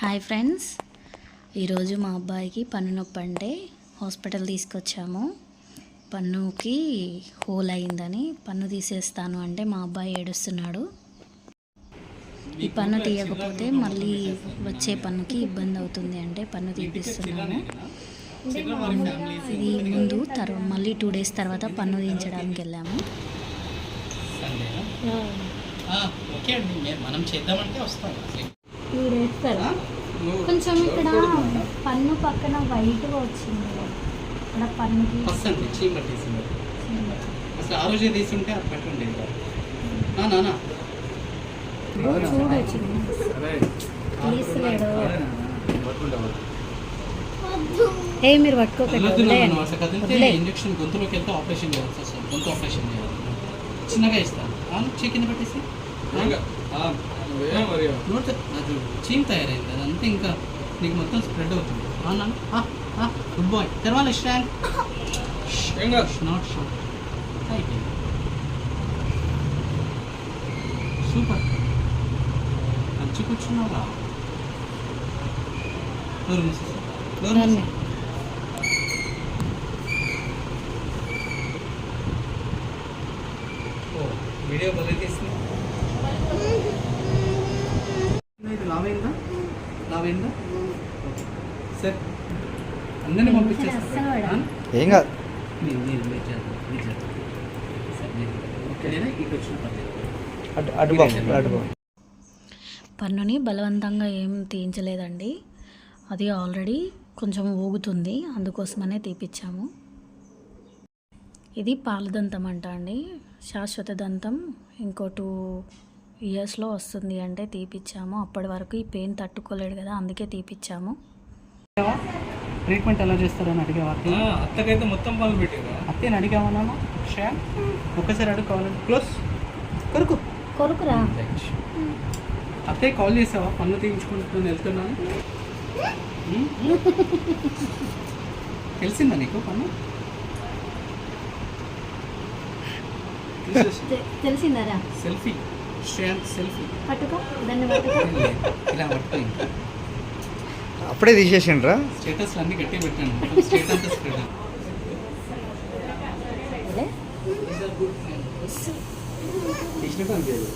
Hi friends. ఈరోజు మా అబ్బాయికి పన్ను నొప్పి అంటే హాస్పిటల్ తీసుకొచ్చాము. పన్నుకి హోల్ అయిందని పన్ను తీసేస్తాను అంటే మా అబ్బాయి ఏడుస్తున్నాడు. ఈ పన్ను తీయకపోతే మళ్ళీ వచ్చే పన్నుకి ఇబ్బంది అవుతుంది అంటే పన్ను తీపిస్తున్నాము ఇది ముందు తర్వాత మళ్ళీ టూ డేస్ తర్వాత పన్ను తీయించడానికి వెళ్ళాము. ఓకే అండి. మనం చేద్దామంటే వస్తాం. ఆ? నువ్వు కొంచెం ఇక్కడ పన్ను పక్కన వైట్గా వచ్చింది. ఇక్కడ పన్నుకి పట్టేసింది అసలు ఆ రోజే తీసుంటే అది పెట్టుండేది నానా ఏ మీరు పట్టుకోకండి. ఇంజక్షన్ గొంతులోకి వెళ్తే ఆపరేషన్ చేయాల్సి వస్తుంది గొంతు ఆపరేషన్ చేయాలి. చిన్నగా ఇస్తాను చికెన్ పెట్టేసి. నోట్ అది చీమ్ తయారైంది అదంతా ఇంకా నీకు మొత్తం స్ప్రెడ్ అవుతుంది. అవునా? గుడ్ బాయ్ తెరవాలి స్టాండ్ నాట్ షూర్ అయిపోయింది. సూపర్ మంచి కూర్చున్నావా? వీడియో భలే తీసింది సార్ అందరినీ పంపించేస్తాను? ఏం కాదు. మీరు మీరు మీరు ఇటు వచ్చిన అటు అటు అటు పన్నుని బలవంతంగా ఏం తీయించలేదండి. అది ఆల్రెడీ కొంచెం ఊగుతుంది అందుకోసమనే తీపిచ్చాము. ఇది పాలదంతం అంట అండి. శాశ్వత దంతం ఇంకో టూ ఇయర్స్లో వస్తుంది అంటే తీపిచ్చాము. అప్పటి వరకు ఈ పెయిన్ తట్టుకోలేడు కదా అందుకే తీపిచ్చాము. ట్రీట్మెంట్ ఎలా చేస్తారని అడిగావా అత్తకైతే మొత్తం పనులు పెట్టారా అత్తేని అడిగావా నాన్న? షా ఒక్కసారి అడుగుకోవాలండి క్లోజ్. కొరుకు. కొరుకురా. అత్తయ్య కాల్ చేసావా? పన్ను తీయించుకుంటున్నాను వెళ్తున్నాను? తెలిసిందా నీకు పన్ను? తెలిసిందరా సెల్ఫీ. శ్రేయాంత్ సెల్ఫీ పట్టుకో దాన్ని పట్టుకో. ఇలా పట్టుకోయింది అప్పుడే తీసేసిండ్రా? స్టేటస్లు అన్ని గట్టి పెట్టాను. ఇదే. తీసినట్టు అనిపించదు